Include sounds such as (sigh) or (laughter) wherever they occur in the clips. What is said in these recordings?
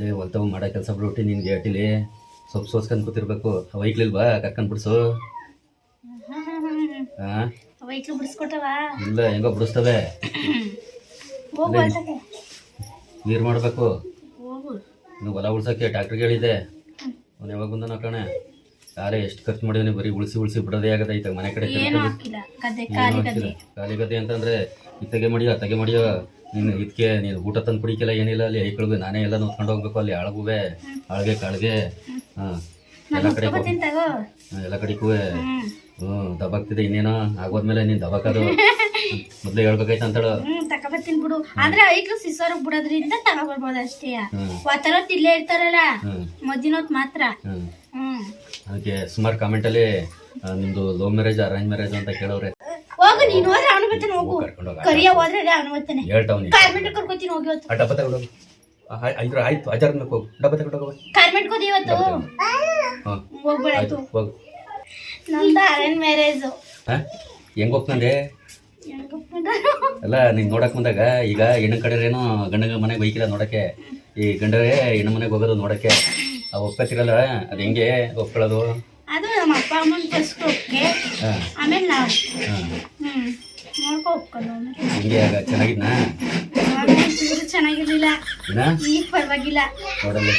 ಲೇ ಹೊಲ್ತಾವ್ ಮಾಡೋ ಕೆಲಸ ಬಿಡ್ಬಿಟ್ಟು ನಿನ್ಗೆ ಏಟಿಲಿ ಸೊಪ್ಪು ಸೋಸ್ಕೊಂಡು ಕೂತಿರ್ಬೇಕು. ವೈಕ್ಲಿಲ್ವಾ ಕರ್ಕೊಂಡು ಬಿಡ್ಸು. (laughs) ಹಾಂ ವೈಕ್ಲು ಬಿಡಿಸ್ಕೊಟ್ಟವ ಇಲ್ಲ ಹೆಂಗೋ ಬಿಡಿಸ್ತವೆ. ನೀರು ಮಾಡಬೇಕು. ನೀವು ಹೊಲ ಉಳ್ಸೋಕ್ಕೆ ಟ್ಯಾಕ್ಟ್ರಿಗೆ ಹೇಳಿದೆ ಅವ್ನು ಯಾವಾಗ ಬಂದನ ಕಣೆ. ಯಾರೇ ಎಷ್ಟು ಖರ್ಚು ಮಾಡಿದ್ರೆ ಬರೀ ಉಳಿಸಿ ಉಳಿಸಿ ಬಿಡೋದೇ ಆಗದೈತೆ ಮನೆ ಕಡೆ ಖಾಲಿ ಗದ್ದೆ ಅಂತಂದ್ರೆ ಇತ್ತಗೆ ಮಾಡಿಯೋ ಅತ್ತಗೆ ಮಾಡಿಯೋ ನೀನು ಇದಕ್ಕೆ ನೀನು ಊಟ ತಂದು ಕುಡಿಕಿಲ್ಲ ಏನಿಲ್ಲ ಅಲ್ಲಿ ಐಕಳಿಗೆ ನಾನೇ ಎಲ್ಲ ನೋಡ್ಕೊಂಡು ಹೋಗ್ಬೇಕು ಅಲ್ಲಿ ಆಳ್ಗುವೆ ಆಳ್ಗೆ ಕಾಳ್ಗೆ ಹಾಂ. ಎಲ್ಲ ಕಡೆ ಎಲ್ಲ ಕಡೆಗೂ ಹ್ಞೂ ದಬಾಕ್ತಿದೆ ಇನ್ನೇನೋ ಆಗೋದ್ಮೇಲೆ ನೀನು ದಬಾಕದು (laughs) ಮೊದ್ಲು ಹೇಳ್ಬೇಕಾಯ್ತು ಅಂತಳು. ತಗೊಬರ್ತೀನಿ ಬಿಡು. ಆದ್ರೆ ಐಕ್ಳು ಸಿಸೋರ್ ಬಿಡೋದ್ರಿಂದ ತಗೋಬರ್ಬೋದು ಅಷ್ಟೇ. ಒತ್ತರೊತ್ತು ಇಲ್ಲೇ ಇರ್ತಾರಲ್ಲ ಮಾತ್ರ. ಅದಕ್ಕೆ ಸುಮಾರು ಕಾಮೆಂಟಲ್ಲಿ ನಿಮ್ಮದು ಲವ್ ಮ್ಯಾರೇಜ್ ಅರೇಂಜ್ ಮ್ಯಾರೇಜ್ ಅಂತ ಕೇಳೋರೆ ಹೋಗು ನೀನು ಹೋದ್ರೆ ಅವನು ಬರ್ತಾನೆ ಹೋಗು. ಕರ್ಕೊಂಡು ಹೋಗ. ಕರಿಯ ಹೋದ್ರೆ ಅವನು ಬರ್ತಾನೆ. ಹೇಳ್ತಾವ್ ನೀನು ಕಾರ್ಮೆಂಟ್ ಕರ್ಕೊತೀನಿ ಹೋಗಿ ಇವತ್ತು. ಆ ಡಬ್ಬ ತಗೊಂಡು ಐದು ಆಯ್ತು ಅಜಾರ್ ಹೋಗು. ಡಬ್ಬ ತಗೊಂಡು ಹೋಗು ಕಾರ್ಮೆಂಟ್ ಕೋದಿ ಇವತ್ತು. ಹಾಂ. ಹೋಗ್ಬೇಡಾಯ್ತು. ಆಯ್ತು ಹೋಗು. ನಂದು ಅರೇಂಜ್ ಮ್ಯಾರೇಜ್ ಹಾಂ? ಹೆಂಗೆ ಹೋಗ್ತಂದೆ ಅಲ್ಲ ನೀನು ನೋಡಕ್ ಬಂದಾಗ ಈಗ ಹೆಣ್ಣು ಕಡೆ ಏನೋ ಗಂಡ ಮನೆಗೆ ಬೈಕಿಲ್ಲ ನೋಡಕ್ಕೆ. ಈ ಗಂಡರೇ ಹೆಣ್ಣು ಮನೆಗೆ ಹೋಗೋದು ನೋಡಕ್ಕೆ. ಆ ಒಪ್ಪತ್ತಿರಲ್ಲ ಅದು ಹೆಂಗೆ ಒಪ್ಕೊಳ್ಳೋದು? ಅದು ನಮ್ಮ ಅಪ್ಪ ಅಮ್ಮನ ಫಸ್ಟ್ ಓಕೆ ಹಾಂ. ಆಮೇಲೆ ನಾವು. ಹಾಂ. ಹೆಂಗೆ ಆಗ ಚೆನ್ನಾಗಿದ್ನಾ? ಚೂರು ಚೆನ್ನಾಗಿರ್ಲಿಲ್ಲ ಈಗ ಪರವಾಗಿಲ್ಲ. ನೋಡಲ್ಲಿ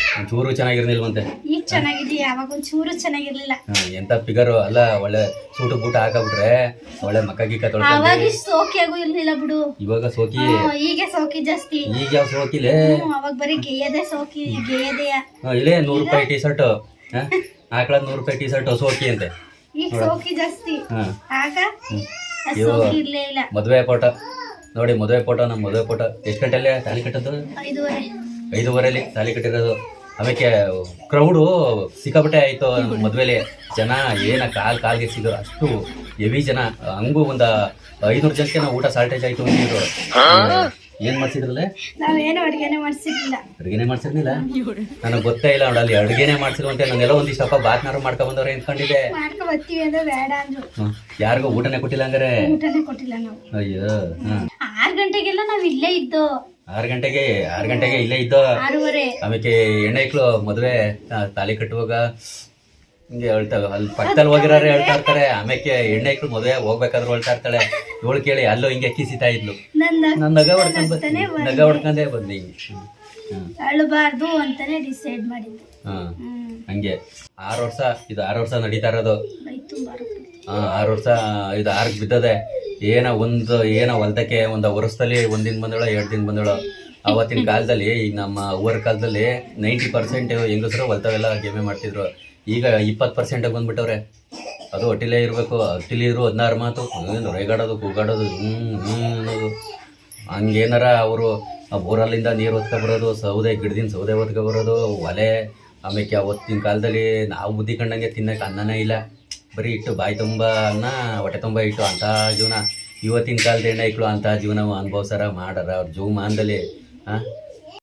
ಈಗ ಚೆನ್ನಾಗಿದ್ದಿ ಅವಾಗ ಒಂದ್ ಚೂರು ಚೆನ್ನಾಗಿರ್ಲಿಲ್ಲ. ಎಂತ ಫಿಗರು ಅಲ್ಲ ಒಳ್ಳೆ ಸೂಟು ಬೂಟ ಹಾಕಬಿಟ್ರೆ ಒಳ್ಳೆ ಮಕ್ಕ ಗಿಕ್ಕ ತೊಳ್ಕೊಂಡು ಸೋಕಿ ಸೋಕಿಯಾಗೂ ಇರ್ಲಿಲ್ಲ ಬಿಡು. ಇವಾಗ ಸೋಕಿ ಹ್ಮ್, ಈಗ ಸೋಕಿ ಜಾಸ್ತಿ. ಈಗ ಯಾವ ಸೋಕಿಲೆ? ಹ್ಮ್, ಅವಾಗ ಬರೀ ಗೇಯದೆ ಸೋಕಿ ಗೇಯದೆಯ ಹಾಂ ಇಲ್ಲೇ ನೂರು ರೂಪಾಯಿ ಟೀ ಶರ್ಟ್ ಹಾಕ್ಳದ್ ನೂರು ರೂಪಾಯಿ ಟೀ ಶರ್ಟ್ ಸೋಕಿ ಅಂತೆ. ಈಗ ಸೋಕಿ ಜಾಸ್ತಿ. ಹಾಂ. ಆಗ ಇವು- ಸೋಕಿ ಇರ್ಲೇ ಇಲ್ಲ. ಮದುವೆ ಫೋಟೋ. ನೋಡಿ ಮದುವೆ ಫೋಟೋ ನಮ್ಮ ಮದುವೆ ಫೋಟೋ. ಎಷ್ಟು ಗಂಟೆಲ್ಲೇ ತಾಲಿ ಕಟ್ಟದ್ದು ಐದೂವರೆ. ಐದೂವರೆಲಿ ತಾಲಿ ಕಟ್ಟಿರೋದು. ಆಮೇಲೆ ಕ್ರೌಡು ಸಿಕ್ಕಾಪಟ್ಟೆ ಆಯ್ತು ನಮ್ಮ ಮದ್ವೆಲಿ. ಜನ ಏನ ಕಾಲ್ ಕಾಲ್ಗೆ ಸಿಗೋ ಅಷ್ಟು ಹೆವಿ ಜನ. ಹಂಗೂ ಒಂದ ಐನೂರು ಜನಕ್ಕೆ ನಾವು ಊಟ ಸಾಲ್ಟೇಜ್ ಆಯ್ತು ಅಂತಿದ್ರು. ಏನ್ ಮಾಡ್ಸಿದ್ರಲ್ಲ? ನಾವೇನು ಅಡ್ಗೆನೆ ಮಾಡ್ಸಿರ್ಲಿಲ್ಲ. ಅಡುಗೆನೆ ಮಾಡ್ಸಿರ್ಲಿಲ್ಲ? ನನಗೆ ಗೊತ್ತೇ ಇಲ್ಲ ನೋಡಲ್ಲಿ ಅಡುಗೆನೆ ಮಾಡ್ಸಿರುವಂತೆ ನಾನೆಲ್ಲ ಒಂದಿಷ್ಟಪ್ಪ ಬಾತ್ನಾರು ಮಾಡ್ಕೊಂಡ್ ಬಂದವ್ರೆ ಅನ್ಕೊಂಡಿದ್ದೆ. ಮಾಡ್ಕೊ ಬರ್ತೀವಿ ಅಂದ್ರೆ ಬೇಡ ಅಂದ್ರು. ಯಾರಿಗೂ ಊಟನೇ ಕೊಟ್ಟಿಲ್ಲ ಅಂದ್ರೆ ಊಟನೇ ಕೊಟ್ಟಿಲ್ಲ ನಾವು. ಅಯ್ಯೋ ಆರ್ ಗಂಟೆಗೆಲ್ಲ ನಾವ್ ಇಲ್ಲೇ ಇದ್ದು. ಆರು ಗಂಟೆಗೆ ಆರು ಗಂಟೆಗೆ ಇಲ್ಲೇ ಇದ್ದೋ? ಆಮೇಲೆ ಹೆಣ್ಣೈಕ್ಳು ಮದ್ವೆ ತಾಲಿ ಕಟ್ಟುವಾಗ ಹಿಂಗೆ ಹೇಳ್ತಾವೆ ಅಲ್ಲಿ ಪಕ್ಕದಲ್ಲಿ ಹೋಗಿರೋರು ಹೇಳ್ತಾ ಇರ್ತಾರೆ ಆಮೇಲೆ ಹೆಣ್ಣೈಕ್ಳು ಮದುವೆ ಹೋಗ್ಬೇಕಾದ್ರೆ ಹೇಳ್ತಾ ಇರ್ತಾಳೆ. ಇವಳು ಕೇಳಿ ಅಲ್ಲೋ ಹಿಂಗೆ ಕಿಸಿತಾ ಇದ್ಲು. ನನ್ನ ನಾನು ನಗ ಹೊಡ್ಕೊಂಡ್ ಬರ್ತೀನಿ ನಗ ಹೊಡ್ಕೊಂಡೇ ಬಂದೆ ಹಿಂಗೆ ಅಳಬಾರ್ದು ಅಂತಾನೆ ಡಿಸೈಡ್ ಮಾಡಿದ್ದು. ಹಂಗೆ. ಆರು ವರ್ಷ ಇದು ಆರು ವರ್ಷ ನಡೀತಾ ಇರೋದು. ಹಾ ಆರು ವರ್ಷ ಇದು ಆರ್ಗ್ ಬಿದ್ದದೆ. ಏನ ಒಂದು ಏನ ಹೊಲ್ದಕ್ಕೆ ಒಂದು ವರ್ಷದಲ್ಲಿ ಒಂದಿನ ಬಂದಳು ಎರಡು ದಿನ ಬಂದಳು. ಅವತ್ತಿನ ಕಾಲದಲ್ಲಿ ಈಗ ನಮ್ಮ ಊರ ಕಾಲದಲ್ಲಿ ನೈಂಟಿ ಪರ್ಸೆಂಟ್ ಹೆಂಗಸರು ಹೊಲ್ತಾವೆಲ್ಲ ಗೇಮೆ ಮಾಡ್ತಿದ್ರು. ಈಗ ಇಪ್ಪತ್ತು ಪರ್ಸೆಂಟಾಗಿ ಬಂದ್ಬಿಟ್ಟವ್ರೆ. ಅದು ಹೊಟ್ಟಿಲೇ ಇರಬೇಕು, ಹೊಟ್ಟಿಲಿ ಇರು ಹದಿನಾರು ಮಾತು. ಏನು ರೇಗಾಡೋದು, ಕೂಗಾಡೋದು ಹ್ಞೂ ಹ್ಞೂ ಅನ್ನೋದು. ಹಂಗೇನಾರ ಅವರು ಬೋರಲ್ಲಿಂದ ನೀರು ಹೊತ್ಕೊಬರೋದು, ಸೌದೆ, ಗಿಡದಿಂದ ಸೌದೆ ಹೊತ್ಕೊಬರೋದು, ಒಲೆ. ಆಮೇಲೆ ಅವತ್ತಿನ ಕಾಲದಲ್ಲಿ ನಾವು ಬುದ್ಧಿ ಕಂಡಂಗೆ ತಿನ್ನಕ್ಕೆ ಅನ್ನನೇ ಇಲ್ಲ. ಬರೀ ಇಟ್ಟು ಬಾಯಿ ತುಂಬ ಅನ್ನ, ಹೊಟ್ಟೆ ತುಂಬ ಇಟ್ಟು ಅಂಥ ಜೀವನ. ಇವತ್ತಿನ ಕಾಲದ ಹೆಣ್ಣೈಕ್ಳು ಅಂಥ ಜೀವನ ಅನುಭವಿಸಾರ ಮಾಡಾರ. ಅವ್ರ ಜೀವಮಾನದಲ್ಲಿ ಹಾಂ